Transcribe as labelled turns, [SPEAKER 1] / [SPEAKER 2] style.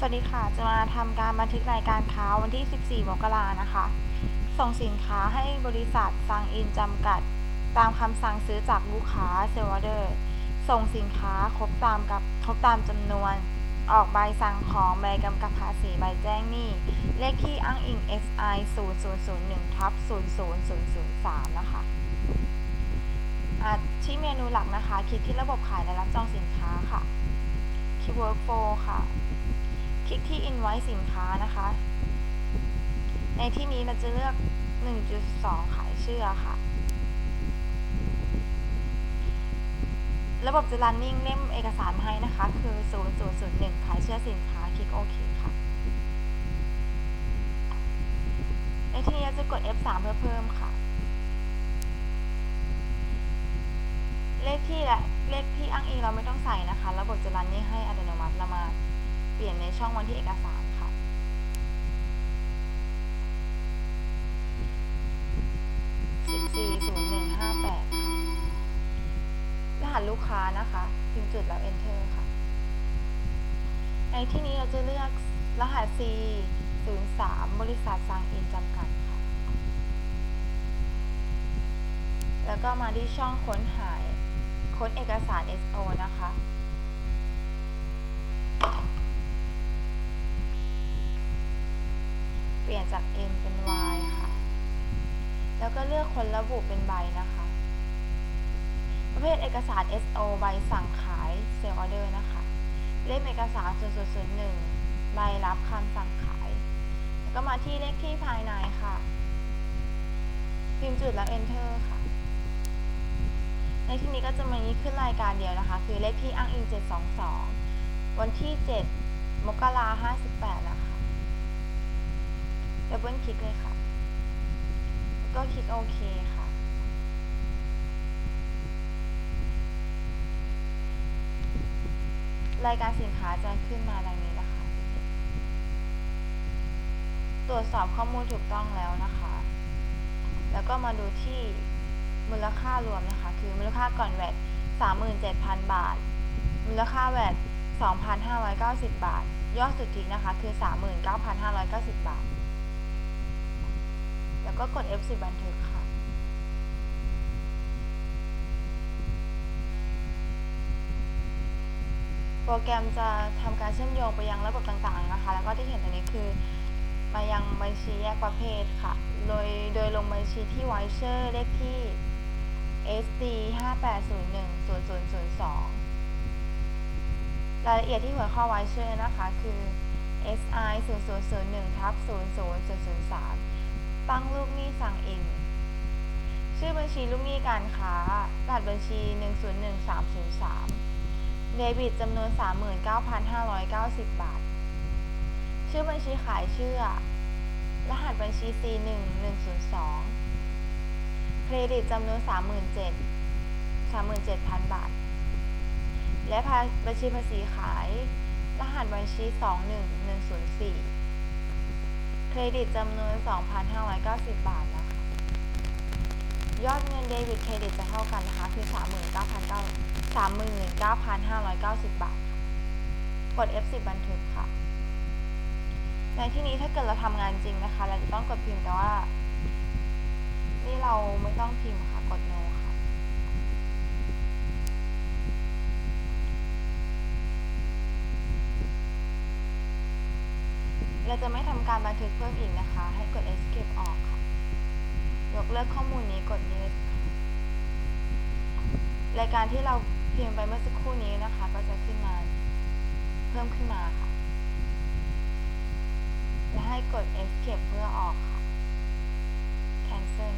[SPEAKER 1] สวัสดีค่ะ จะมาทำการบันทึกรายการค้าวันที่ 14 มกรานะคะ ส่งสินค้าให้บริษัทซังอินจำกัด ตามคำสั่งซื้อจากลูกค้าเซลล์อเดอร์ ส่งสินค้าครบตามกับครบตามจำนวน ออกใบสั่งของใบกำกับภาษีใบแจ้งหนี้ เลขที่อ้างอิง SI 0001ทับ00003 นะคะที่เมนูหลักนะคะ คลิกที่ระบบขายและรับจองสินค้าค่ะคลิก Workflow ค่ะ คลิกที่ Invoice สินค้านะคะ ในที่นี้เราจะเลือก 1.2 ขายเชื่อค่ะ ระบบจะ running เล่มเอกสารมาให้นะคะ คือ 0001 ขายเชื่อสินค้า คลิกโอเคค่ะ ในที่นี้เราจะกด F3 เพื่อเพิ่มค่ะ เลขที่และเลขที่อ้างอิงเราไม่ต้องใส่นะคะ ระบบจะ running ให้อัตโนมัติเรามา เปลี่ยนในช่องวันที่เอกสารค่ะ 140158 ค่ะ รหัสลูกค้านะคะพิมพ์จุดแล้ว enter ค่ะ ในที่นี้เราจะเลือกรหัส C 03 บริษัทซังอินจำกัดค่ะ แล้วก็มาที่ช่องค้นหาค้นเอกสาร SO นะคะ เป ลี่ยนจาก M เป็น Y ค่ะ แล้วก็เลือกคนระบุเป็นใบนะคะ ประเภทเอกสาร SO ใบสั่งขายเซลล์ออเดอร์นะคะ เล่มเอกสาร 0001 ใบรับคำสั่งขาย แล้วก็มาที่เลขที่ภายในค่ะ พิมพ์จุดแล้ว enter ค่ะในที่นี้ก็จะมีขึ้นรายการเดียวนะคะ คือเลขที่อ้างอิง 722 วันที่ 7 มกราคม58 นะคะ ดับเบิลคลิกเลยค่ะก็คลิกโอเคค่ะ รายการสินค้าจะขึ้นมาดังนี้นะคะ ตรวจสอบข้อมูลถูกต้องแล้วนะคะ แล้วก็มาดูที่มูลค่ารวมนะคะ คือมูลค่าก่อนแวด37,000 บาท มูลค่าแวด2,590 บาท ยอดสุทธินะคะ คือ 39,590 บาทแล้ว ก็กด F10 บันทึกค่ะ โปรแกรมจะทำการเชื่อมโยงไปยังระบบต่างๆนะคะ แล้วก็ที่เห็นตรงนี้คือ มายังบัญชีแยกประเภทค่ะ โดยโดยลงบัญชีที่ไวเชอร์เลขที่ SD 5801 0002 รายละเอียดที่หัวข้อไวเชอร์นะคะคือ SI 0001ทับ00003 ตั้งลูกหนี้สั่งอินชื่อบัญชีลูกหนี้การค้า รหัสบัญชี 101303 เดบิตจำนวน 39,590 บาท ชื่อบัญชีขายเชื่อ รหัสบัญชี C1102 เครดิตจำนวน 37,000 37,000 บาท และบัญชีภาษีขาย รหัสบัญชี 21104 รดิตจำนวน 2,590 บาทนะคะยอดเงินเดบิตเครดิตจะเท่ากันนะคะคือ 39,900 39,590 บาทค่ะกด F10 บันทึกค่ะ ในที่นี้ถ้าเกิดเราทำงานจริงนะคะ เราจะต้องกดพิมพ์แต่ว่า นี่เราไม่ต้องพิมพ์ค่ะ กด no ค่ะ เราจะไม่ทำการบันทึกเพิ่มอีกนะคะ ให้กด escape ออกค่ะ ยกเลิกข้อมูลนี้กด yes รายการที่เราพิมพ์ไปเมื่อสักครู่นี้นะคะ ก็จะขึ้นมา เพิ่มขึ้นมาค่ะ และให้กด escape เพื่อออกค่ะ cancel